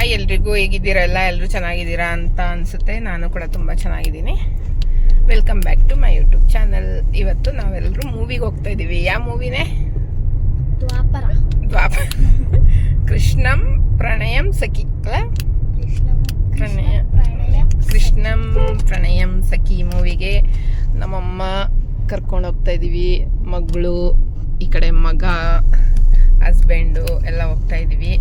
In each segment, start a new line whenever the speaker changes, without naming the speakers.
Hi ಎಲ್ರಿಗೂ ಹೇಗಿದ್ದೀರಾ? ಎಲ್ಲ ಎಲ್ಲರೂ ಚೆನ್ನಾಗಿದ್ದೀರಾ ಅಂತ ಅನ್ಸುತ್ತೆ. ನಾನು ಕೂಡ ತುಂಬ ಚೆನ್ನಾಗಿದ್ದೀನಿ. Welcome back to my YouTube channel ಇವತ್ತು ನಾವೆಲ್ಲರೂ ಮೂವಿಗೆ ಹೋಗ್ತಾ ಇದ್ದೀವಿ. ಯಾವ ಮೂವಿನೇ
ದ್ವಾಪರ.
ದ್ವಾಪ ಕೃಷ್ಣಂ ಪ್ರಣಯಂ ಸಖಿ. ಅಲ್ಲ? ಪ್ರಣಯ
ಪ್ರಣಯ
ಕೃಷ್ಣಂ ಪ್ರಣಯಂ ಸಖಿ ಮೂವಿಗೆ ನಮ್ಮಮ್ಮ ಕರ್ಕೊಂಡು ಹೋಗ್ತಾ ಇದ್ದೀವಿ. ಮಗಳು ಈ ಕಡೆ ಮಗ ಹಸ್ಬೆಂಡು ಎಲ್ಲ ಹೋಗ್ತಾ ಇದ್ದೀವಿ.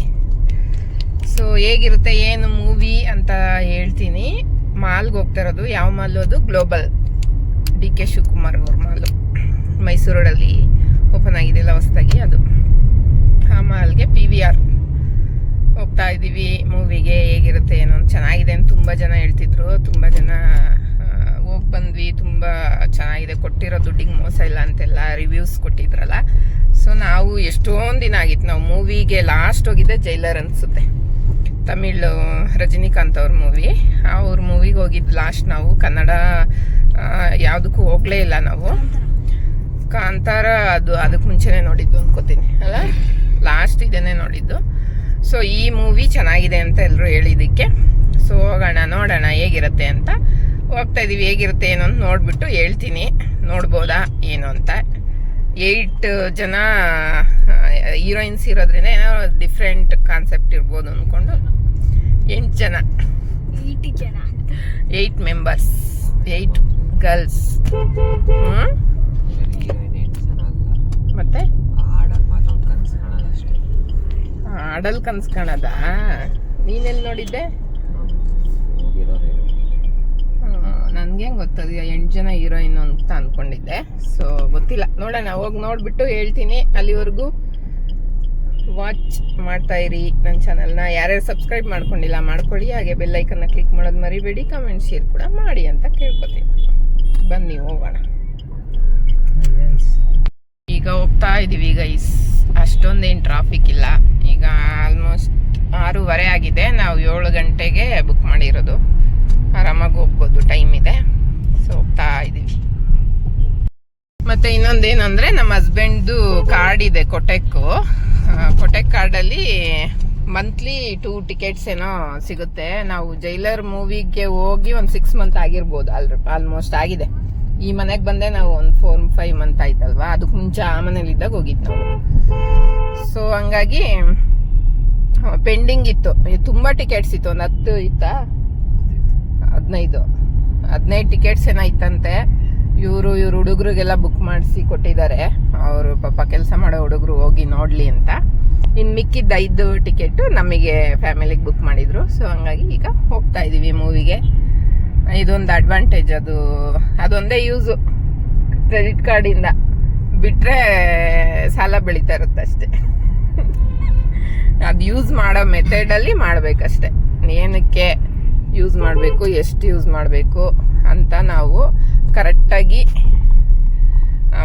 ಸೊ ಹೇಗಿರುತ್ತೆ, ಏನು ಮೂವಿ ಅಂತ ಹೇಳ್ತೀನಿ. ಮಾಲ್ಗೆ ಹೋಗ್ತಾ ಇರೋದು. ಯಾವ ಮಾಲ್ ಅದು? ಗ್ಲೋಬಲ್ ಡಿ ಕೆ ಶಿವಕುಮಾರ್ ಅವ್ರ ಮಾಲು. ಮೈಸೂರಲ್ಲಿ ಓಪನ್ ಆಗಿದೆಯಲ್ಲ, ಹೊಸದಾಗಿ ಅದು. ಆ ಮಾಲ್ಗೆ ಪಿ ವಿ ಆರ್ ಹೋಗ್ತಾ ಇದ್ದೀವಿ. ಮೂವಿಗೆ ಹೇಗಿರುತ್ತೆ, ಏನು ಅಂತ ಚೆನ್ನಾಗಿದೆ ಅಂತ ತುಂಬ ಜನ ಹೇಳ್ತಿದ್ರು. ತುಂಬ ಜನ ಹೋಗಿ ಬಂದ್ವಿ. ತುಂಬ ಚೆನ್ನಾಗಿದೆ. ಕೊಟ್ಟಿರೋ ದುಡ್ಡಿಗೆ ಮೋಸ ಇಲ್ಲ ಅಂತೆಲ್ಲ ರಿವ್ಯೂಸ್ ಕೊಟ್ಟಿದ್ರಲ್ಲ. ಸೊ ನಾವು ಎಷ್ಟೊಂದು ದಿನ ಆಗಿತ್ತು. ನಾವು ಮೂವಿಗೆ ಲಾಸ್ಟ್ ಹೋಗಿದ್ದೆ ಜೈಲರ್ ಅನಿಸುತ್ತೆ. ತಮಿಳ್ ರಜನಿಕಾಂತ್ ಅವ್ರ ಮೂವಿ ಅವ್ರ ಮೂವಿಗೆ ಹೋಗಿದ್ದು ಲಾಸ್ಟ್ ನಾವು ಕನ್ನಡ ಯಾವುದಕ್ಕೂ ಹೋಗಲೇ ಇಲ್ಲ ನಾವು. ಕಾಂತಾರ ಅದು ಅದಕ್ಕೆ ಮುಂಚೆನೇ ನೋಡಿದ್ದು ಅನ್ಕೋತೀನಿ, ಅಲ್ಲ? ಲಾಸ್ಟ್ ಇದೇನೆ ನೋಡಿದ್ದು. ಸೊ ಈ ಮೂವಿ ಚೆನ್ನಾಗಿದೆ ಅಂತ ಎಲ್ಲರೂ ಹೇಳಿದ್ದಕ್ಕೆ ಸೊ ಹೋಗೋಣ, ನೋಡೋಣ, ಹೇಗಿರುತ್ತೆ ಅಂತ. ಹೋಗ್ತಾ ಇದೀವಿ, ಹೇಗಿರುತ್ತೆ, ಏನೋ ಅಂತ ನೋಡ್ಬಿಟ್ಟು ಹೇಳ್ತೀನಿ. ನೋಡ್ಬೋದಾ, ಏನು ಅಂತ. ಏಯ್ಟ್ ಜನ ಹೀರೋಯಿನ್ಸ್ ಇರೋದ್ರಿಂದ ಏನೋ ಡಿಫ್ರೆಂಟ್ ಕಾನ್ಸೆಪ್ಟ್ ಇರ್ಬೋದು ಅಂದ್ಕೊಂಡು ಎಂಟು ಜನ.
ಈಟಿ ಜನ.
ಏಯ್ಟ್ ಮೆಂಬರ್ಸ್ ಏಯ್ಟ್ ಗರ್ಲ್ಸ್ ಹ್ಞೂ ಮತ್ತೆ? ಆಡಲ್ ಕನ್ಸ್ ಕಾಣದ ನೀನೆಲ್ಲಿ ನೋಡಿದ್ದೆ ನನಗೆ ಗೊತ್ತದ? ಎಂಟು ಜನ ಹೀರೋಯಿನ್ ಅಂತ ಅನ್ಕೊಂಡಿದ್ದೆ. ಸೊ ಗೊತ್ತಿಲ್ಲ. ನೋಡೋಣ ಹೋಗಿ ನೋಡ್ಬಿಟ್ಟು ಹೇಳ್ತೀನಿ ಅಲ್ಲಿವರೆಗೂ. ವಾಚ್ ಮಾಡ್ತಾ ಇರಿ ನನ್ನ ಚಾನಲ್ನ. ಯಾರ್ಯಾರು ಸಬ್ಸ್ಕ್ರೈಬ್ ಮಾಡ್ಕೊಂಡಿಲ್ಲ, ಮಾಡ್ಕೊಳ್ಳಿ. ಹಾಗೆ ಬೆಲ್ ಐಕನ್ನ ಕ್ಲಿಕ್ ಮಾಡೋದು ಮರಿಬೇಡಿ. ಕಮೆಂಟ್ ಶೇರ್ ಕೂಡ ಮಾಡಿ ಅಂತ ಕೇಳ್ಕೊತೀನಿ. ಬನ್ನಿ, ಹೋಗೋಣ. ಈಗ ಹೋಗ್ತಾ ಇದೀವಿ ಗೈಸ್ ಅಷ್ಟೊಂದೇನು ಟ್ರಾಫಿಕ್ ಇಲ್ಲ. ಈಗ ಆಲ್ಮೋಸ್ಟ್ ಆರೂವರೆ ಆಗಿದೆ. ನಾವು ಏಳು ಗಂಟೆಗೆ ಬುಕ್ ಮಾಡಿರೋದು. ಆರಾಮಾಗಿ ಹೋಗ್ಬೋದು ಟೈಮ್ ಇದೆ. ಸೊ ಹೋಗ್ತಾ ಇದ್ದೀವಿ ಮತ್ತೆ ಇನ್ನೊಂದೇನಂದ್ರೆ, ನಮ್ಮ ಹಸ್ಬೆಂಡ್ದು ಕಾರ್ಡ್ ಇದೆ ಕೊಟೆಕ್ಕು ಕೊಟೆಕ್ ಕಾರ್ಡಲ್ಲಿ ಮಂತ್ಲಿ ಟೂ ಟಿಕೆಟ್ಸ್ ಏನೋ ಸಿಗುತ್ತೆ. ನಾವು ಜೈಲರ್ ಮೂವಿಗೆ ಹೋಗಿ ಒಂದು ಸಿಕ್ಸ್ ಮಂತ್ ಆಗಿರ್ಬೋದು. ಅಲ್ರಿ ಆಲ್ಮೋಸ್ಟ್ ಆಗಿದೆ. ಈ ಮನೆಗೆ ಬಂದೆ ನಾವು ಒಂದು ಫೋರ್ ಫೈವ್ ಮಂತ್ ಆಯ್ತಲ್ವಾ? ಅದಕ್ಕೆ ಮುಂಚೆ ಆ ಮನೇಲಿದ್ದಾಗ ಹೋಗಿದ್ದು ನಾವು. ಸೊ ಹಂಗಾಗಿ ಪೆಂಡಿಂಗ್ ಇತ್ತು. ತುಂಬ ಟಿಕೆಟ್ಸ್ ಇತ್ತು. ಒಂದು ಹತ್ತು ಇತ್ತಾ? ಹದಿನೈದು. ಹದಿನೈದು ಟಿಕೆಟ್ಸ್ ಏನೋ ಇತ್ತಂತೆ. ಇವರು, ಇವ್ರ ಹುಡುಗರಿಗೆಲ್ಲ ಬುಕ್ ಮಾಡಿಸಿ ಕೊಟ್ಟಿದ್ದಾರೆ. ಅವರು ಪಾಪ ಕೆಲಸ ಮಾಡೋ ಹುಡುಗರು ಹೋಗಿ ನೋಡಲಿ ಅಂತ. ಇನ್ನು ಮಿಕ್ಕಿದ್ದ ಐದು ಟಿಕೆಟು ನಮಗೆ ಫ್ಯಾಮಿಲಿಗೆ ಬುಕ್ ಮಾಡಿದ್ರು. ಸೊ ಹಂಗಾಗಿ ಈಗ ಹೋಗ್ತಾ ಇದ್ದೀವಿ ಮೂವಿಗೆ ಇದೊಂದು ಅಡ್ವಾಂಟೇಜ್ ಅದು. ಅದೊಂದೇ ಯೂಸು ಕ್ರೆಡಿಟ್ ಕಾರ್ಡಿಂದ ಬಿಟ್ಟರೆ ಸಾಲ ಬೆಳೀತಾ ಇರುತ್ತೆ ಅಷ್ಟೇ. ಅದು ಯೂಸ್ ಮಾಡೋ ಮೆಥಡಲ್ಲಿ ಮಾಡಬೇಕಷ್ಟೆ. ಏನಕ್ಕೆ ಯೂಸ್ ಮಾಡಬೇಕು, ಎಷ್ಟು ಯೂಸ್ ಮಾಡಬೇಕು ಅಂತ ನಾವು ಕರೆಕ್ಟಾಗಿ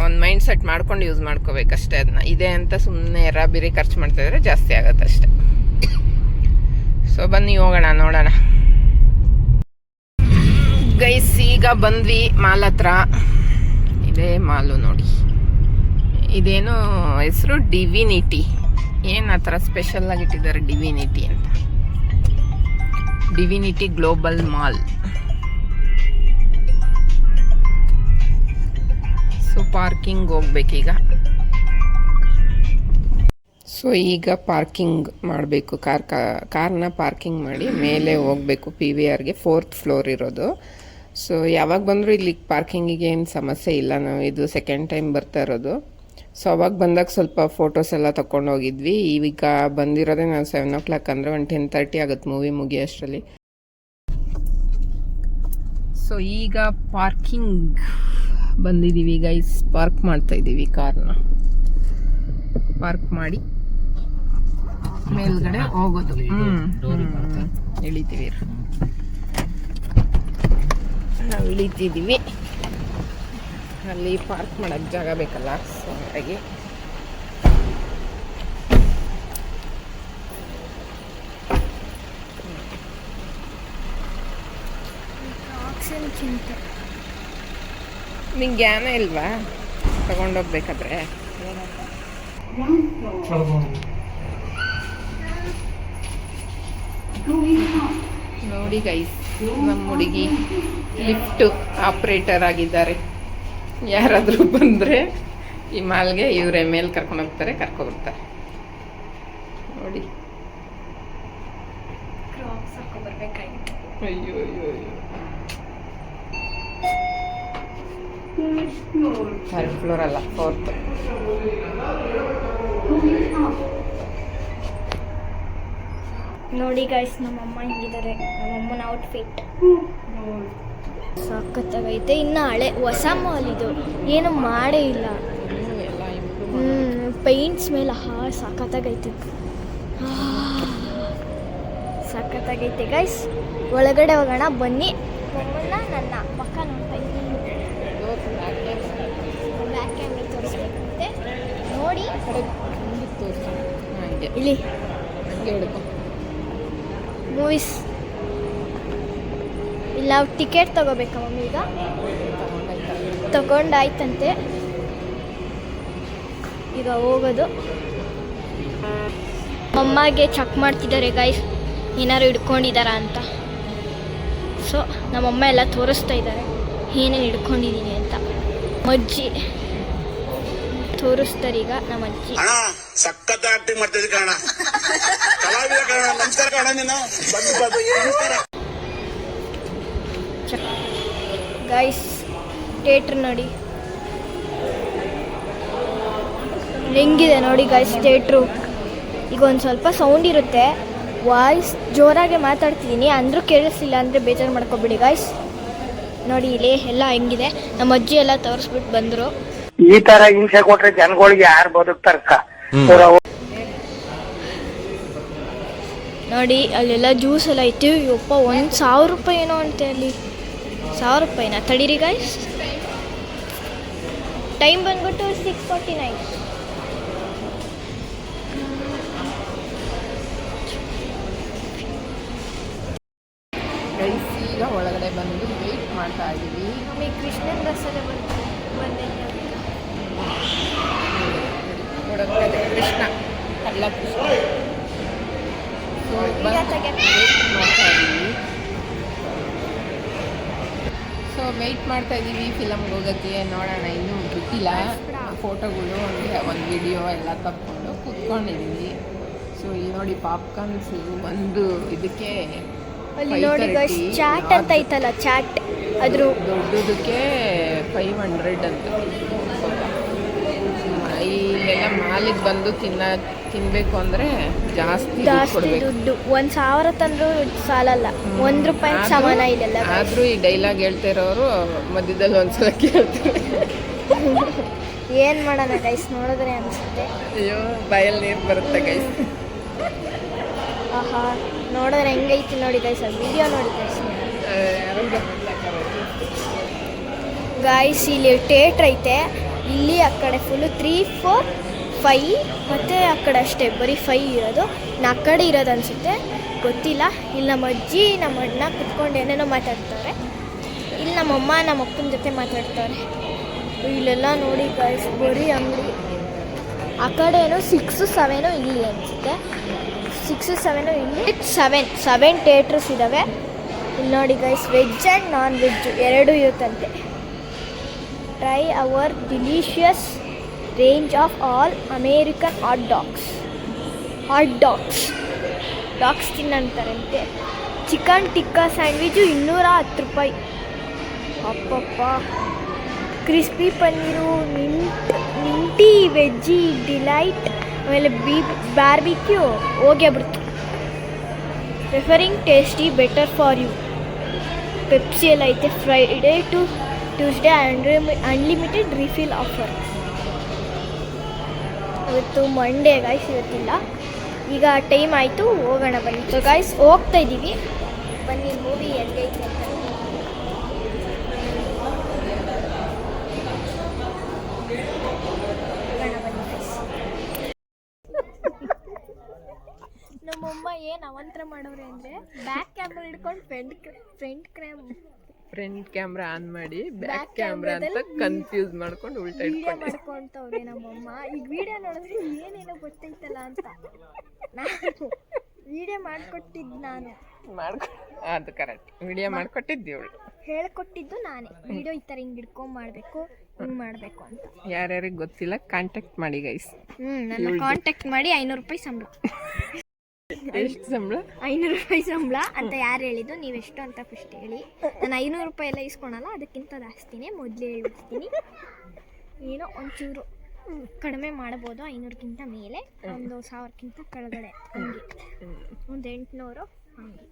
ಒಂದು ಮೈಂಡ್ ಸೆಟ್ ಮಾಡ್ಕೊಂಡು ಯೂಸ್ ಮಾಡ್ಕೋಬೇಕಷ್ಟೇ ಅದನ್ನ ಇದೆ ಅಂತ ಸುಮ್ಮನೆ ಎರಾಬಿರಿ ಖರ್ಚು ಮಾಡ್ತಾ ಇದ್ರೆ ಜಾಸ್ತಿ ಆಗುತ್ತೆ ಅಷ್ಟೆ ಸೊ ಬನ್ನಿ, ಹೋಗೋಣ, ನೋಡೋಣ. ಗೈಸ್ ಈಗ ಬಂದ್ವಿ ಮಾಲ್ ಹತ್ರ. ಇದೇ ಮಾಲು ನೋಡಿ. ಇದೇನು ಹೆಸರು ಡಿವಿನಿಟಿ ಏನು ಆ ಥರ ಸ್ಪೆಷಲ್ ಆಗಿಟ್ಟಿದ್ದಾರೆ ಡಿವಿನಿಟಿ ಅಂತ? Divinity Global Mall so parking ಹೋಗ್ಬೇಕೀಗ. So ಈಗ ಪಾರ್ಕಿಂಗ್ ಮಾಡಬೇಕು. ಕಾರ್ ಕಾರ್ನ ಪಾರ್ಕಿಂಗ್ ಮಾಡಿ ಮೇಲೆ ಹೋಗಬೇಕು ಪಿ ವಿ ಆರ್ಗೆ. ಫೋರ್ತ್ ಫ್ಲೋರ್ ಇರೋದು. ಸೊ ಯಾವಾಗ ಬಂದರೂ ಇಲ್ಲಿ ಪಾರ್ಕಿಂಗಿಗೆ ಏನು ಸಮಸ್ಯೆ ಇಲ್ಲ. ನಾವು ಇದು ಸೆಕೆಂಡ್ ಟೈಮ್ ಬರ್ತಾ ಇರೋದು. ಸೊ ಅವಾಗ ಬಂದಾಗ ಸ್ವಲ್ಪ ಫೋಟೋಸ್ ಎಲ್ಲ ತಗೊಂಡು ಹೋಗಿದ್ವಿ. ಈಗ ಬಂದಿರೋದೇ ನಾವು ಸೆವೆನ್ ಓ ಕ್ಲಾಕ್ ಅಂದರೆ ಒಂದು ಟೆನ್ ತರ್ಟಿ ಆಗುತ್ತೆ ಮೂವಿ ಮುಗಿಯೋಷ್ಟರಲ್ಲಿ. ಸೊ ಈಗ ಪಾರ್ಕಿಂಗ್. ಬಂದಿದ್ದೀವಿ ಗೈಸ್ ಪಾರ್ಕ್ ಮಾಡ್ತಾ ಇದ್ದೀವಿ ಕಾರ್ನ ಪಾರ್ಕ್ ಮಾಡಿ ಮೇಲ್ಗಡೆ ಹೋಗೋದು. ಇಳಿತೀವಿ. ನಾವು ಇಳಿತಿದ್ದೀವಿ ಅಲ್ಲಿ ಪಾರ್ಕ್ ಮಾಡಕ್ ಜಾಗ ಬೇಕಲ್ಲ ಸೊ ಹಾಗಾಗಿ.
ಚಿಂತೆ
ನಿಂಗೆ ಜ್ಞಾನ ಇಲ್ವಾ? ತಗೊಂಡೋಗ್ಬೇಕಾದ್ರೆ. ನೋಡಿ ಗೈಸ್ ನಮ್ಮ ಹುಡುಗಿ ಲಿಫ್ಟ್ ಆಪ್ರೇಟರ್ ಆಗಿದ್ದಾರೆ. ಯಾರಾದರೂ ಬಂದರೆ ಈ ಮಾಲ್ಗೆ ಇವರೇ ಮೇಲೆ ಕರ್ಕೊಂಡು ಹೋಗ್ತಾರೆ ಕರ್ಕೊಬರ್ತಾರೆ ನೋಡಿ. ಅಯ್ಯೋ ಅಯ್ಯೋ ಅಯ್ಯೋ. ಥರ್ಡ್ ಫ್ಲೋರ್ ಅಲ್ಲ ಫೋರ್ತ್
ನೋಡಿ ನಮ್ಮ ನಮ್ಮಮ್ಮ ಹಿಂಗಿದ್ದಾರೆ. ನಮ್ಮಮ್ಮನ ಔಟ್ಫಿಟ್ ಸಖತ್ತಾಗೈತೆ ಇನ್ನು ಹಳೆ ಹೊಸ ಮಾಲ್ ಇದು. ಏನು ಮಾಡೇ ಇಲ್ಲ. ಪೈಂಟ್ಸ್ ಮೇಲೆ ಹಾ ಸಖತ್ತಾಗೈತೆ ಸಖತ್ತಾಗೈತೆ ಗೈಸ್ ಒಳಗಡೆ ಹೋಗೋಣ, ಬನ್ನಿ. ನನ್ನ ಪಕ್ಕ ನೋಡ್ತಾ ಇದ್ದೀನಿ ಬ್ಯಾಕ್ ಕ್ಯಾಮ್ರಾ ತೋರಿಸ್ಬೇಕಂತೆ ನೋಡಿ. ಇಲ್ಲಿ. ಮೂವೀಸ್ ಇಲ್ಲ ಟಿಕೆಟ್ ತಗೋಬೇಕಾ ಮಮ್ಮಿ ಈಗ? ತಗೊಂಡಾಯ್ತಂತೆ. ಈಗ ಹೋಗೋದು. ಅಮ್ಮಗೆ ಚೆಕ್ ಮಾಡ್ತಿದ್ದಾರೆ ಗೈಸ್ ಏನಾರು ಹಿಡ್ಕೊಂಡಿದ್ದಾರಾ ಅಂತ. ಸೊ ನಮ್ಮಮ್ಮ ಎಲ್ಲ ತೋರಿಸ್ತಾ ಇದ್ದಾರೆ. ಏನೇನು ಹಿಡ್ಕೊಂಡಿದ್ದೀನಿ ಅಂತ. ಅಜ್ಜಿ ತೋರಿಸ್ತಾರೆ ಈಗ ನಮ್ಮ ಅಜ್ಜಿ
ಅಣ್ಣ ಸಖತ್ ಆಕ್ಟಿಂಗ್ ಕಣ ಕಲಾವಿದ ಕಣ ನಮಸ್ಕಾರ ಕಾಣ ನೀನು. ಬಂದು ಬಂದು ನಮಸ್ಕಾರ
ಚೆಕ್ ಗೈಸ್ ಥಿಯೇಟ್ರ್ ನೋಡಿ. ಹೆಂಗಿದೆ ನೋಡಿ ಗೈಸ್ ಥಿಯೇಟ್ರು ಈಗ ಒಂದು ಸ್ವಲ್ಪ ಸೌಂಡ್ ಇರುತ್ತೆ. ವಾಯ್ಸ್ ಜೋರಾಗೆ ಮಾತಾಡ್ತಿದ್ದೀನಿ ಅಂದರೂ ಕೇಳಿಸ್ಲಿಲ್ಲ ಅಂದರೆ ಬೇಜಾರು ಮಾಡ್ಕೊಬಿಡಿ ಗಾಯ್ಸ್ ನೋಡಿ ಇಲ್ಲಿ ಎಲ್ಲ ಹೆಂಗಿದೆ. ನಮ್ಮ ಅಜ್ಜಿ ಎಲ್ಲ ತೋರಿಸ್ಬಿಟ್ಟು ಬಂದರು.
ಈ ತರ ಹಿಂಸೆ ಕೊಟ್ರೆ ಜನಗಳಿಗೆ ಯಾರು ಬದುಕ್ತಾರಕ್ಕ
ನೋಡಿ ಅಲ್ಲೆಲ್ಲ ಜ್ಯೂಸ್ ಎಲ್ಲ ಐತಿ ಯಪ್ಪ ಒಂದು ಸಾವಿರ ರೂಪಾಯಿ ಏನೋ ಅಂತೆ ಅಲ್ಲಿ. ಸಾವಿರ ರೂಪಾಯಿನ? ತಡೀರಿ ಗಾಯ್ಸ್ ಟೈಮ್ ಬಂದ್ಬಿಟ್ಟು ಸಿಕ್ಸ್ ಫಾರ್ಟಿ ನೈನ್
ಈಗ ಒಳಗಡೆ ಬಂದು ವೆಯ್ಟ್ ಮಾಡ್ತಾ ಇದ್ದೀವಿ
ಕೃಷ್ಣನ ಬಸ್ಸಲ್ಲೇ ಬಂದು
ಕೃಷ್ಣ ಅಲ್ಲ ಕೃಷ್ಣ ಸೊ. ವೆಯ್ಟ್ ಮಾಡ್ತಾ ಇದ್ದೀವಿ ಫಿಲಮ್ಗೆ ಹೋಗೋಕ್ಕೆ. ನೋಡೋಣ ಇನ್ನೂ ಬಿಟ್ಟಿಲ್ಲ ಫೋಟೋಗಳು ಒಂದು ಒಂದು ವಿಡಿಯೋ ಎಲ್ಲ ತಕ್ಕೊಂಡು ಕೂತ್ಕೊಂಡಿದ್ದೀವಿ ಸೊ ಇಲ್ಲಿ ನೋಡಿ ಪಾಪ್ಕಾರ್ನ್ಸು ಒಂದು ಇದಕ್ಕೆ
ಅಲ್ಲಿ ನೋಡಿ ಚಾಟ್ ಅಂತ ಐತಲ್ಲ ಚಾಟ್ ಅದ್ರ
ದೊಡ್ಡದಕ್ಕೆ ಫೈವ್ ಹಂಡ್ರೆಡ್ ಅಂತ. ಇಲ್ಲೆಲ್ಲ ಮಾಲಿಗೆ ಬಂದು ತಿನ್ನ ತಿನ್ಬೇಕು ಅಂದ್ರೆ ಜಾಸ್ತಿ ದುಡ್ಡು
ಜಾಸ್ತಿ
ಕೊಡಬೇಕು.
ದುಡ್ಡು. ಒಂದ್ ಸಾವಿರ ತಂದ್ರು ಸಾಲಲ್ಲ. ಒಂದ್ ರೂಪಾಯಿ ಸಮಾನ ಇಲ್ಲೆಲ್ಲ ಆದ್ರೂ
ಆದರೂ ಈ ಡೈಲಾಗ್ ಹೇಳ್ತಾ ಇರೋರು ಮಧ್ಯದಲ್ಲಿ ಒಂದ್ಸಲ ಕೇಳ್ತಾರೆ.
ಏನ್ ಮಾಡೋಣ ಗೈಸ್ ನೋಡಿದ್ರೆ ಅನ್ಸುತ್ತೆ.
ಅಯ್ಯೋ ಬಾಯಲ್ಲಿ ನೀರು ಬರುತ್ತೆ ಗೈಸ್
ಆಹಾ ನೋಡಿದ್ರೆ ಹೆಂಗೈತಿ ನೋಡಿ ಗೈಸ್ ಅದು ವಿಡಿಯೋ ನೋಡಿ ಗೈಸ್ ಗಾಯ್ಸ್ ಇಲ್ಲಿ ಥಿಯೇಟ್ರ್ ಐತೆ. ಇಲ್ಲಿ ಆ ಕಡೆ ಫುಲ್ಲು ತ್ರೀ ಫೋರ್ ಫೈ ಮತ್ತು ಆ ಕಡೆ ಅಷ್ಟೇ, ಬರೀ ಫೈ ಇರೋದು. ನಾ ಕಡೆ ಇರೋದು ಅನಿಸುತ್ತೆ. ಗೊತ್ತಿಲ್ಲ. ಇಲ್ಲಿ ನಮ್ಮ ಅಜ್ಜಿ, ನಮ್ಮ ಅಣ್ಣ ಕುತ್ಕೊಂಡು ಏನೇನೋ ಮಾತಾಡ್ತಾರೆ. ಇಲ್ಲಿ ನಮ್ಮಮ್ಮ ನಮ್ಮ ಅಪ್ಪನ ಜೊತೆ ಮಾತಾಡ್ತಾರೆ. ಇಲ್ಲೆಲ್ಲ ನೋಡಿ ಗಾಯ್ಸ್ ಬರೀ ಅಂಗಡಿ. ಆ ಕಡೆ ಏನೋ ಸಿಕ್ಸು ಸೆವೆನು ಇಲ್ಲಿ ಅನಿಸುತ್ತೆ. ಸಿಕ್ಸು ಸೆವೆನು ಇಲ್ಲಿ. ಸೆವೆನ್ ಸೆವೆನ್ ಥಿಯೇಟ್ರಸ್ ಇದ್ದಾವೆ ಇಲ್ಲಿ ನೋಡಿ guys veg and non veg ಎರಡೂ ಇರುತ್ತಂತೆ. Try our delicious range of all American hot dogs hot dogs dogs ತಿನ್ನಂತಾರಂತೆ. Chicken tikka sandwich ಇನ್ನೂರ ಹತ್ತು ರೂಪಾಯಿ. ಅಪ್ಪಪ್ಪ crispy paneer mint minty veggie delight ಆಮೇಲೆ ಬೀ ಬಾರ್ಬಿಕ್ಯೂ ಹೋಗೇ ಬಿಡ್ತು. Preferring tasty better for you Pepsi ಎಲ್ಲ ಐತೆ Friday to Tuesday unlimited refill offer ಇವತ್ತು ಮಂಡೇ ಗಾಯ್ಸ್ ಇವತ್ತಿಲ್ಲ. ಈಗ ಟೈಮ್ ಆಯಿತು, ಹೋಗೋಣ ಬನ್ನಿ. ಸೊ ಗಾಯ್ಸ್ ಹೋಗ್ತಾ ಇದ್ದೀವಿ ಬನ್ನಿ ಮೂವಿ ಎಲ್ಲಿಐತೆ ಅಂತ. ಅಮ್ಮ ಏನು ಅವಂತರ ಮಾಡೋರೆ ಅಂದರೆ ಬ್ಯಾಕ್ ಕ್ಯಾಮ್ರಾ ಹಿಡ್ಕೊಂಡು front front cam
front camera on ಮಾಡಿ ಬ್ಯಾಕ್ ಕ್ಯಾಮ್ರಾ ಅಂತ ಕನ್ಫ್ಯೂಸ್ ಮಾಡ್ಕೊಂಡು ಉಲ್ಟಾ
ವಿಡಿಯೋ
ಇಟ್ಕೊಂಡೆ.
ಮಾಡ್ಕೊಂತವ್ರೆ ನಮ್ಮಮ್ಮ. ಈಗ ವಿಡಿಯೋ ನೋಡಿದ್ರೆ ಏನೇನೋ ಗೊತ್ತೈತಲ್ಲ ಅಂತ. ನಾನು ವಿಡಿಯೋ ಮಾಡ್ಕೊಟ್ಟಿದ್ ನಾನು.
ಮಾಡ್ಕೊ ಅದು ಕರೆಕ್ಟ್ ವಿಡಿಯೋ ಮಾಡಿಕೊಟ್ಟಿದ್ದೀವಳು
ಹೇಳ್ಕೊಟ್ಟಿದ್ದು ನಾನೇ. ವಿಡಿಯೋ ಈ ಥರ ಹಿಂಗೆ ಹಿಡ್ಕೊಂಡ್ ಮಾಡಬೇಕು ಹಿಂಗೆ ಮಾಡಬೇಕು ಅಂತ.
ಯಾರ್ಯಾರಿಗೆ ಗೊತ್ತಿಲ್ಲ ಕಾಂಟ್ಯಾಕ್ಟ್ ಮಾಡಿ ಗೈಸ್
ಹ್ಞೂ ನನ್ನ ಕಾಂಟ್ಯಾಕ್ಟ್ ಮಾಡಿ ಐನೂರು ರೂಪಾಯಿ ಸಂಬಳ.
ಎಷ್ಟು ಸಂಬಳ?
ಐನೂರು ರೂಪಾಯಿ ಸಂಬಳ ಅಂತ ಯಾರು ಹೇಳಿದ್ದು? ಎಷ್ಟು ಅಂತ ಫಸ್ಟ್ ಹೇಳಿ. ನಾನು ಐನೂರು ರೂಪಾಯಿ ಎಲ್ಲ ಇಸ್ಕೊಳಲ್ಲ ಅದಕ್ಕಿಂತ ಜಾಸ್ತಿನೇ ಮೊದಲೇ ಹೇಳ್ಬಿಡ್ತೀನಿ. ಏನೋ ಒಂಚೂರು ಕಡಿಮೆ ಮಾಡ್ಬೋದು ಐನೂರಕ್ಕಿಂತ ಮೇಲೆ ಒಂದು ಸಾವಿರಕ್ಕಿಂತ ಕೆಳಗಡೆ ಹಂಗೆ. ಒಂದು ಎಂಟುನೂರು ಹಂಗೆ.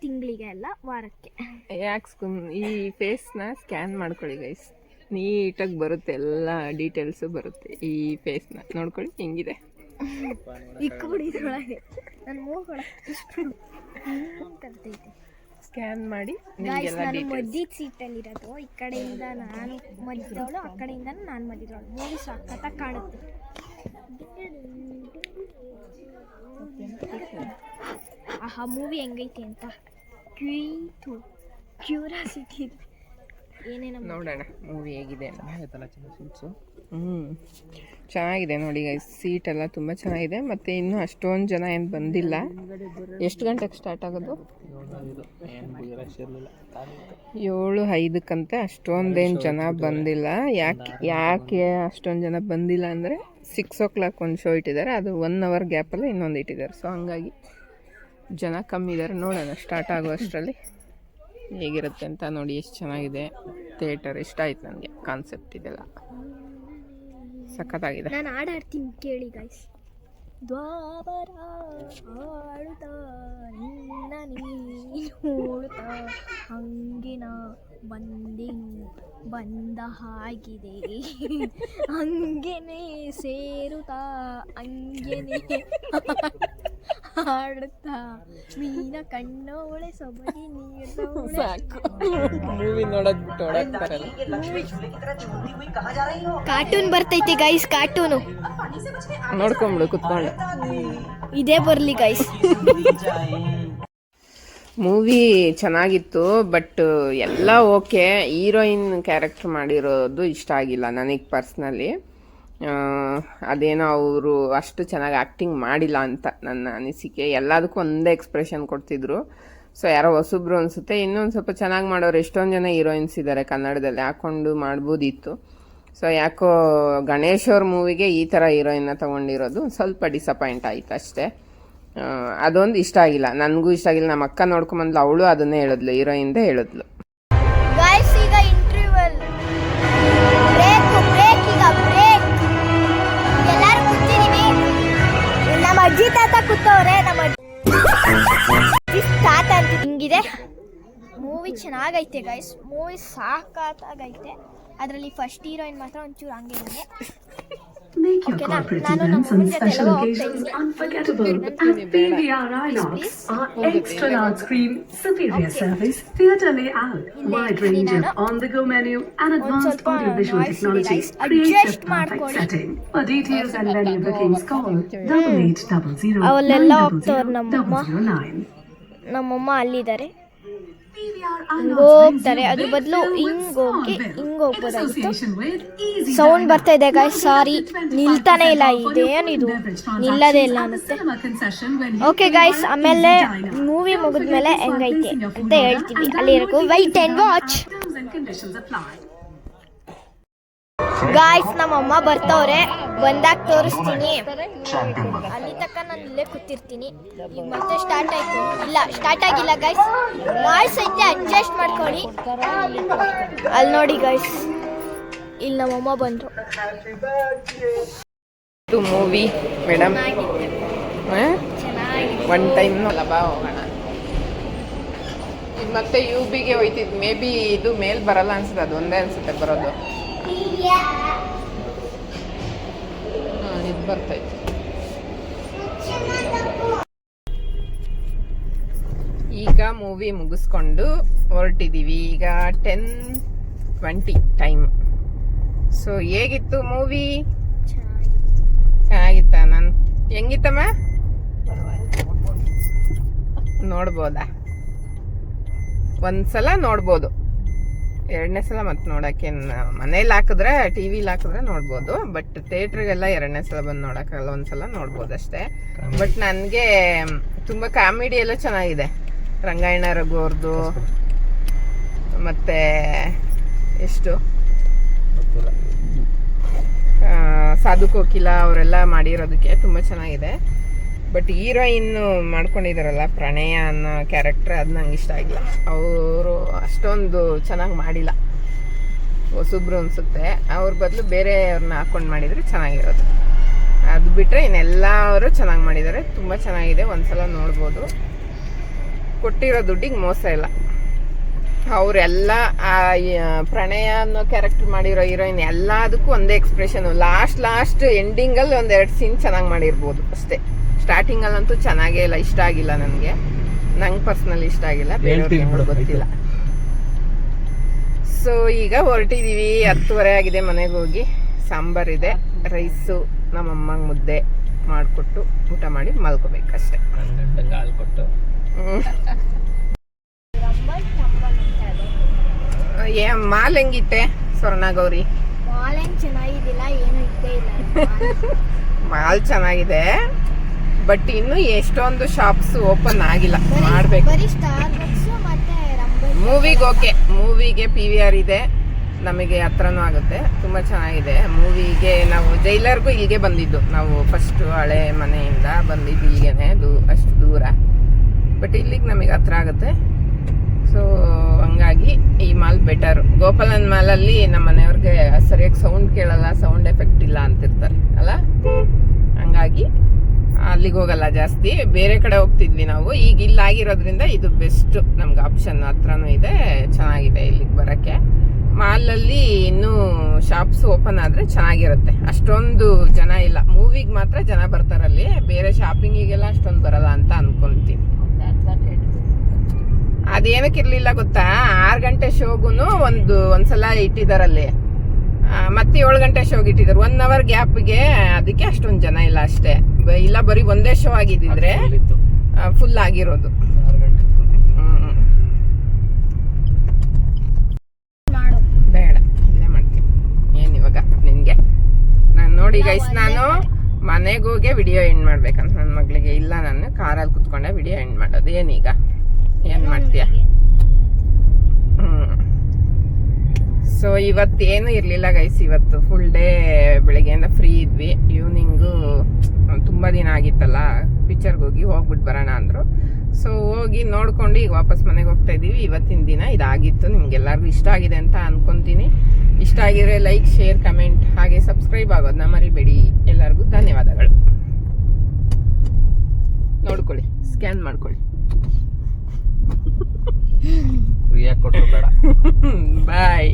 ತಿಂಗಳಿಗೆ ಅಲ್ಲ ವಾರಕ್ಕೆ.
ಯಾಕೆ ಈ ಫೇಸ್ನ ಸ್ಕ್ಯಾನ್ ಮಾಡ್ಕೊಳ್ಳಿ ಗೈಸ್ ನೀಟಾಗಿ ಬರುತ್ತೆ ಎಲ್ಲ ಡೀಟೇಲ್ಸು ಬರುತ್ತೆ ಈ ಫೇಸ್ನ ನೋಡ್ಕೊಳ್ಳಿ ಹೆಂಗಿದೆ?
ಇಕ್ಬಿಡಿ ಇದ್ರೊಳಗೆ. ನನ್ನ ಮೂಗೊಳಗೆ ಕರ್ತೈತೆ
ಸ್ಕ್ಯಾನ್ ಮಾಡಿ
ನಾನು ಮದ್ದಿದ ಸೀಟಲ್ಲಿರೋದು. ಈ ಕಡೆಯಿಂದ ನಾನು ಮದ್ದಿದವಳು ಆ ಕಡೆಯಿಂದ ನಾನು ಮದ್ದಿದವಳು ಮೂವಿ ಸಖತ್ತಾಗಿ ಕಾಣುತ್ತೆ. ಆಹಾ ಮೂವಿ ಹೆಂಗೈತೆ ಅಂತ. ಕ್ಯೂತು ಕ್ಯೂರಾಸಿಟಿ
ನೋಡೋಣ. ಮೂವಿ ಹೇಗಿದೆ ಅಂತ. ಹ್ಞೂ ಚೆನ್ನಾಗಿದೆ ನೋಡಿ ಗೈಸ್ ಸೀಟ್ ಎಲ್ಲ ತುಂಬ ಚೆನ್ನಾಗಿದೆ. ಮತ್ತು ಇನ್ನೂ ಅಷ್ಟೊಂದು ಜನ ಏನು ಬಂದಿಲ್ಲ. ಎಷ್ಟು ಗಂಟೆಗೆ ಸ್ಟಾರ್ಟ್ ಆಗೋದು? ಏಳು ಐದಕ್ಕಂತೆ. ಅಷ್ಟೊಂದೇನು ಜನ ಬಂದಿಲ್ಲ. ಯಾಕೆ ಯಾಕೆ ಅಷ್ಟೊಂದು ಜನ ಬಂದಿಲ್ಲ ಅಂದರೆ ಸಿಕ್ಸ್ ಓ ಕ್ಲಾಕ್ ಒಂದು ಶೋ ಇಟ್ಟಿದ್ದಾರೆ. ಅದು ಒನ್ ಅವರ್ ಗ್ಯಾಪಲ್ಲಿ ಇನ್ನೊಂದು ಇಟ್ಟಿದ್ದಾರೆ. ಸೊ ಹಂಗಾಗಿ ಜನ ಕಮ್ಮಿ ಇದ್ದಾರೆ. ನೋಡೋಣ. ಸ್ಟಾರ್ಟ್ ಆಗೋ ಅಷ್ಟರಲ್ಲಿ ಹೇಗಿರುತ್ತೆ ಅಂತ ನೋಡಿ ಎಷ್ಟು ಚೆನ್ನಾಗಿದೆ. ಥಿಯೇಟರ್ ಇಷ್ಟ ಆಯ್ತು ನನಗೆ ಕಾನ್ಸೆಪ್ಟ್ ಇದೆಲ್ಲ. ಸಖತ್ತಾಗಿದೆ.
ನಾನು ಹಾಡಾಡ್ತೀನಿ, ಕೇಳಿ ಗೈಸ್ ದ್ವಾಪರ ಆಡುತ್ತಾ ನಿನ್ನ ನೋಡುತ್ತಾ, ಹಂಗಿನ ಬಂದಿನು, ಬಂದ ಹಾಗಿದೆ. ಹಂಗೆನೆ ಸೇರುತ್ತಾ, ಹಂಗೆನೆ ಹಾಡುತ್ತಾ? ಮೀನ ಕಣ್ಣೋಳೆ ಸೊಬಗಿ ನೀರು
ಸಾಕು. ಮೂವಿ ನೋಡೋದು ಬಿಟ್ಟು
ಕಾರ್ಟೂನ್ ಬರ್ತೈತೆ ಗೈಸ್ ಕಾರ್ಟೂನು.
ನೋಡ್ಕೊಂಬಿಡು ಕುತ್ಕೊಂಡು.
ಇದೇ ಬರಲಿ ಗೈಸ್
ಮೂವಿ ಚೆನ್ನಾಗಿತ್ತು ಬಟ್ ಎಲ್ಲ ಓಕೆ ಹೀರೋಯಿನ್ ಕ್ಯಾರೆಕ್ಟರ್ ಮಾಡಿರೋದು ಇಷ್ಟ ಆಗಿಲ್ಲ ನನಗೆ ಪರ್ಸ್ನಲಿ ಅದೇನೋ ಅವರು ಅಷ್ಟು ಚೆನ್ನಾಗಿ ಆ್ಯಕ್ಟಿಂಗ್ ಮಾಡಿಲ್ಲ ಅಂತ ನನ್ನ ಅನಿಸಿಕೆ. ಎಲ್ಲದಕ್ಕೂ ಒಂದೇ ಎಕ್ಸ್ಪ್ರೆಷನ್ ಕೊಡ್ತಿದ್ರು. ಸೊ ಯಾರೋ ಹೊಸಬ್ರು ಅನಿಸುತ್ತೆ. ಇನ್ನೊಂದು ಸ್ವಲ್ಪ ಚೆನ್ನಾಗಿ ಮಾಡೋರು ಎಷ್ಟೊಂದು ಜನ ಹೀರೋಯಿನ್ಸ್ ಇದ್ದಾರೆ ಕನ್ನಡದಲ್ಲಿ. ಹಾಕ್ಕೊಂಡು ಮಾಡ್ಬೋದಿತ್ತು. ಸೊ ಯಾಕೋ ಗಣೇಶ್ ಅವ್ರ ಮೂವಿಗೆ ಈ ಥರ ಹೀರೋಯಿನ್ನ ತೊಗೊಂಡಿರೋದು ಸ್ವಲ್ಪ ಡಿಸಪಾಯಿಂಟ್ ಆಯಿತು ಅಷ್ಟೇ. ಅದೊಂದು ಇಷ್ಟ ಆಗಿಲ್ಲ. ನನಗೂ ಇಷ್ಟ ಆಗಿಲ್ಲ. ನಮ್ಮ ಅಕ್ಕ ನೋಡ್ಕೊಂಬಂದ್ಲು ಅವಳು ಅದನ್ನೇ ಹೇಳಿದ್ಲು. ಹೀರೋಯಿಂದೇ ಹೇಳಿದ್ಲು.
ಇದೆ ಮೂವಿ ಚೆನ್ನಾಗೈತೆ ಗೈಸ್ ಮೂವಿ ಸಾಕಾಗೈತೆ ಆಗೈತೆ ಅದರಲ್ಲಿ ಫಸ್ಟ್ ಹೀರೋಯಿನ್ ಮಾತ್ರ ಒಂಚೂರು ಹಂಗೆ ಆಂಗೇ ಇದೆ
ಓಕೆ
ನಮ್ಮಮ್ಮ ಅಲ್ಲಿದ್ದಾರೆ. ಹೋಗ್ತಾರೆ. ಅದ್ರ ಬದಲು ಹಿಂಗ್ ಹೋಗಿ ಹಿಂಗ್ ಹೋಗ್ಬೋದಾಗಿತ್ತು. ಸೌಂಡ್ ಬರ್ತಾ ಇದೆ ಗಾಯ್ ಸಾರಿ ನಿಲ್ತಾನೆ ಇಲ್ಲ. ಇದೇನಿದು?
ಇದು
ನಿಲ್ಲದೇ ಇಲ್ಲ
ಅನ್ನಿಸುತ್ತೆ
ಓಕೆ ಗಾಯ್ಸ್ ಆಮೇಲೆ ಮೂವಿ ಮುಗಿದ್ಮೇಲೆ ಹೆಂಗೈತೆ ಅಂತ ಹೇಳ್ತೀವಿ
ಅಲ್ಲಿ ಇರಕು
ವೈಟ್
ಅಂಡ್
ವಾಚ್ ಗಾಯ್ಸ್ ನಮ್ಮ ಅಮ್ಮ ಬರ್ತವ್ರೆ. ಬಂದಾಗ ತೋರಿಸ್ತೀನಿ. ಅಲ್ಲಿ ತಕ್ಕ ನಾನು ಇಲ್ಲೇ ಕೂತಿರ್ತೀನಿ. ಈಗ ಮತ್ತೆ ಸ್ಟಾರ್ಟ್ ಆಯ್ತು. ಇಲ್ಲ ಸ್ಟಾರ್ಟ್ ಆಗಿಲ್ಲ ಗೈಸ್ ವಾಯ್ಸ್ ಐತೆ ಅಡ್ಜಸ್ಟ್ ಮಾಡ್ಕೊಳ್ಳಿ. ಅಲ್ಲಿ ನೋಡಿ ಗೈಸ್ ಇಲ್ಲಿ ನಮ್ಮಮ್ಮ ಬಂದರು.
ಇದು ಮೂವಿ ಮೇಡಮ್ ಒನ್ ಟೈಮ್ ಬಾ ಹೋಗೋಣ. ಈಗ ಮತ್ತೆ ಯು ಬಿಗೆ ಹೋಯ್ತಿದ್. ಮೇ ಬಿ ಇದು ಮೇಲ್ ಬರಲ್ಲ ಅನ್ಸುತ್ತೆ ಅದು ಒಂದೇ ಅನ್ಸುತ್ತೆ ಬರೋದು. ಇದು ಈಗ ಮೂವಿ ಮುಗಿಸ್ಕೊಂಡು ಹೊರಟಿದ್ದೀವಿ ಈಗ ಟೆನ್ ಟ್ವೆಂಟಿ ಟೈಮ್ ಸೊ ಹೇಗಿತ್ತು ಮೂವಿ ಚೆನ್ನಾಗಿತ್ತ ನಾನು? ಹೆಂಗಿತ್ತಮ್ಮ ನೋಡ್ಬೋದಾ? ಒಂದ್ಸಲ ನೋಡ್ಬೋದು. ಎರಡನೇ ಸಲ ಮತ್ತೆ ನೋಡಕ್ಕೆ ಮನೇಲಿ ಹಾಕಿದ್ರೆ ಟಿ ವಿಲಿ ಹಾಕಿದ್ರೆ ನೋಡ್ಬೋದು. ಬಟ್ ಥಿಯೇಟ್ರಿಗೆಲ್ಲ ಎರಡನೇ ಸಲ ಬಂದು ನೋಡೋಕ್ಕಾಗಲ್ಲ ಒಂದ್ಸಲ ನೋಡ್ಬೋದು ಅಷ್ಟೇ. ಬಟ್ ನನಗೆ ತುಂಬ ಕಾಮಿಡಿ ಎಲ್ಲ ಚೆನ್ನಾಗಿದೆ. ರಂಗಾಯಣ ರಘು ಅವ್ರದ್ದು ಮತ್ತೆ ಎಷ್ಟು? ಸಾಧು ಕೋಕಿಲ ಅವರೆಲ್ಲ ಮಾಡಿರೋದಕ್ಕೆ ತುಂಬ ಚೆನ್ನಾಗಿದೆ. ಬಟ್ ಹೀರೋಯಿನ್ ಮಾಡ್ಕೊಂಡಿದಾರಲ್ಲ ಪ್ರಣಯ ಅನ್ನೋ ಕ್ಯಾರೆಕ್ಟರ್ ಅದು ನಂಗೆ ಇಷ್ಟ ಆಗಿಲ್ಲ ಅವರು ಅಷ್ಟೊಂದು ಚೆನ್ನಾಗಿ ಮಾಡಿಲ್ಲ. ಹೊಸಬ್ರು ಅನಿಸುತ್ತೆ. ಅವ್ರ ಬದಲು ಬೇರೆಯವ್ರನ್ನ ಹಾಕೊಂಡು ಮಾಡಿದರೆ ಚೆನ್ನಾಗಿರೋದು. ಅದು ಬಿಟ್ಟರೆ ಇನ್ನೆಲ್ಲವರು ಚೆನ್ನಾಗಿ ಮಾಡಿದ್ದಾರೆ ತುಂಬ ಚೆನ್ನಾಗಿದೆ. ಒಂದ್ಸಲ ನೋಡ್ಬೋದು. ಕೊಟ್ಟಿರೋ ದುಡ್ಡಿಗೆ ಮೋಸ ಇಲ್ಲ. ಅವರೆಲ್ಲ ಪ್ರಣಯ ಅನ್ನೋ ಕ್ಯಾರೆಕ್ಟರ್ ಮಾಡಿರೋ ಹೀರೋಯಿನ್ ಎಲ್ಲದಕ್ಕೂ ಒಂದೇ ಎಕ್ಸ್ಪ್ರೆಷನು ಲಾಸ್ಟ್ ಲಾಸ್ಟ್ ಎಂಡಿಂಗಲ್ಲಿ ಒಂದೆರಡು ಸೀನ್ ಚೆನ್ನಾಗಿ ಮಾಡಿರ್ಬೋದು ಅಷ್ಟೇ. ಸ್ಟಾರ್ಟಿಂಗಲ್ಲಂತೂ ಚೆನ್ನಾಗೇ ಇಲ್ಲ. ಇಷ್ಟ ಆಗಿಲ್ಲ ನನಗೆ. ನಂಗೆ ಪರ್ಸ್ನಲಿ ಇಷ್ಟ ಆಗಿಲ್ಲ. ಬೇರೆಯವ್ರಿಗೆ ಗೊತ್ತಿಲ್ಲ. ಸೊ ಈಗ ಹೊರಟಿದೀವಿ. ಹತ್ತುವರೆ ಆಗಿದೆ ಮನೆಗೆ ಹೋಗಿ. ಸಾಂಬಾರಿದೆ ರೈಸು ನಮ್ಮಮ್ಮಂಗೆ ಮುದ್ದೆ ಮಾಡಿಕೊಟ್ಟು ಊಟ ಮಾಡಿ ಮಲ್ಕೋಬೇಕಷ್ಟೆ.
ಹಾಲು ಕೊಟ್ಟು.
ಅಂತ ಅದು
ಏ ಮಾಲ್ ಹೆಂಗಿತ್ತೆ ಸ್ವರ್ಣ ಗೌರಿ?
ಮಾಲ್ ಏನು ಇಲ್ಲ.
ಮಾಲ್ ಚೆನ್ನಾಗಿದೆ ಬಟ್ ಇನ್ನು ಎಷ್ಟೊಂದು ಶಾಪ್ಸ್ ಓಪನ್ ಆಗಿಲ್ಲ.
ಮಾಡಬೇಕು.
ಮಾಡ್ಬೇಕು
ಬರೀ ಸ್ಟಾರ್ ಬಕ್ಸ್ ಮತ್ತೆ ರಂಬಲ್
ಮೂವಿಗೆ ಓಕೆ. ಮೂವಿಗೆ ಪಿ ವಿ ಆರ್ ಇದೆ. ನಮಗೆ ಹತ್ರನೂ ಆಗುತ್ತೆ. ತುಂಬ ಚೆನ್ನಾಗಿದೆ. ಮೂವಿಗೆ ನಾವು ಜೈಲರ್ಗೂ ಇಲ್ಲಿಗೆ ಬಂದಿದ್ದು. ನಾವು ಫಸ್ಟು ಹಳೆ ಮನೆಯಿಂದ ಬಂದಿದ್ದು ಇಲ್ಲಿಗೆ ದೂ, ಅಷ್ಟು ದೂರ. ಬಟ್ ಇಲ್ಲಿಗೆ ನಮಗೆ ಹತ್ರ ಆಗುತ್ತೆ. ಸೊ ಹಂಗಾಗಿ ಈ ಮಾಲ್ ಬೆಟರ್ ಗೋಪಾಲನ್ ಮಾಲಲ್ಲಿ ನಮ್ಮ ಮನೆಯವ್ರಿಗೆ ಸರಿಯಾಗಿ ಸೌಂಡ್ ಕೇಳಲ್ಲ ಸೌಂಡ್ ಎಫೆಕ್ಟ್ ಇಲ್ಲ ಅಂತಿರ್ತಾರೆ. ಅಲ್ಲ? ಹಂಗಾಗಿ ಅಲ್ಲಿಗೆ ಹೋಗಲ್ಲ ಜಾಸ್ತಿ. ಬೇರೆ ಕಡೆ ಹೋಗ್ತಿದ್ವಿ ನಾವು. ಈಗ ಇಲ್ಲಿ ಆಗಿರೋದ್ರಿಂದ ಇದು ಬೆಸ್ಟ್ ನಮ್ಗೆ ಆಪ್ಷನ್ ಹತ್ರನೂ ಇದೆ. ಚೆನ್ನಾಗಿದೆ ಇಲ್ಲಿಗೆ ಬರೋಕ್ಕೆ. ಮಾಲಲ್ಲಿ ಇನ್ನೂ ಶಾಪ್ಸ್ ಓಪನ್ ಆದರೆ ಚೆನ್ನಾಗಿರುತ್ತೆ. ಅಷ್ಟೊಂದು ಜನ ಇಲ್ಲ. ಮೂವಿಗೆ ಮಾತ್ರ ಜನ ಬರ್ತಾರಲ್ಲಿ ಬೇರೆ ಶಾಪಿಂಗಿಗೆಲ್ಲ ಅಷ್ಟೊಂದು ಬರಲ್ಲ ಅಂತ ಅನ್ಕೊಂತೀನಿ. ಅದೇನಕ್ಕೆ ಇರಲಿಲ್ಲ ಗೊತ್ತಾ? ಆರು ಗಂಟೆ ಶೋಗೂ ಒಂದು ಒಂದ್ಸಲ ಇಟ್ಟಿದಾರಲ್ಲಿ ಆ, ಮತ್ತೆ ಏಳು ಗಂಟೆ ಶೋಗೆ ಇಟ್ಟಿದ್ದಾರೆ ಒನ್ ಅವರ್ ಗ್ಯಾಪ್ಗೆ ಅದಕ್ಕೆ ಅಷ್ಟೊಂದು ಜನ ಇಲ್ಲ ಅಷ್ಟೇ. ಇಲ್ಲ ಬರೀ ಒಂದೇ ಶೋ ಆಗಿದ್ದಿದ್ರೆ ಫುಲ್ ಆಗಿರೋದು.
ಆರು ಗಂಟೆ
ಹ್ಮ್.
ಮಾಡು.
ಬೇಡ ಇಲ್ಲೇ ಮಾಡ್ತೀನಿ. ಏನು ಇವಾಗ ನಿನಗೆ? ನಾನು ನೋಡಿ ಗೈಸ್ ನಾನು ಮನೆಗೆ ಹೋಗಿ ವಿಡಿಯೋ ಎಂಡ್ ಮಾಡ್ಬೇಕಂತ. ನನ್ನ ಮಗಳಿಗೆ ಇಲ್ಲ ನಾನು ಕಾರಲ್ಲಿ ಕುತ್ಕೊಂಡೆ ವಿಡಿಯೋ ಎಂಡ್ ಮಾಡೋದು. ಏನೀಗ? ಏನ್ ಮಾಡ್ತೀಯ? ಸೊ ಇವತ್ತೇನು ಇರಲಿಲ್ಲ ಗೈಸ್ ಇವತ್ತು ಫುಲ್ ಡೇ ಬೆಳಗ್ಗೆಯಿಂದ ಫ್ರೀ ಇದ್ವಿ. ಈವ್ನಿಂಗು ತುಂಬ ದಿನ ಆಗಿತ್ತಲ್ಲ. ಪಿಕ್ಚರ್ಗೆ ಹೋಗಿ ಹೋಗ್ಬಿಟ್ಟು ಬರೋಣ ಅಂದರು. ಸೊ ಹೋಗಿ ನೋಡ್ಕೊಂಡು ಈಗ ವಾಪಸ್ ಮನೆಗೆ ಹೋಗ್ತಾ ಇದ್ದೀವಿ ಇವತ್ತಿನ ದಿನ ಇದಾಗಿತ್ತು. ನಿಮ್ಗೆಲ್ಲರಿಗೂ ಇಷ್ಟ ಆಗಿದೆ ಅಂತ ಅನ್ಕೊಂತೀನಿ. ಇಷ್ಟ ಆಗಿದ್ರೆ ಲೈಕ್ ಶೇರ್ ಕಮೆಂಟ್ ಹಾಗೆ ಸಬ್ಸ್ಕ್ರೈಬ್ ಆಗೋದನ್ನ ಮರಿಬೇಡಿ. ಎಲ್ಲರಿಗೂ ಧನ್ಯವಾದಗಳು. ನೋಡ್ಕೊಳ್ಳಿ. ಸ್ಕ್ಯಾನ್ ಮಾಡ್ಕೊಳ್ಳಿ.
ಫ್ರೀಯಾಗಿ ಕೊಟ್ಟರು ಬೇಡ.
ಬಾಯ್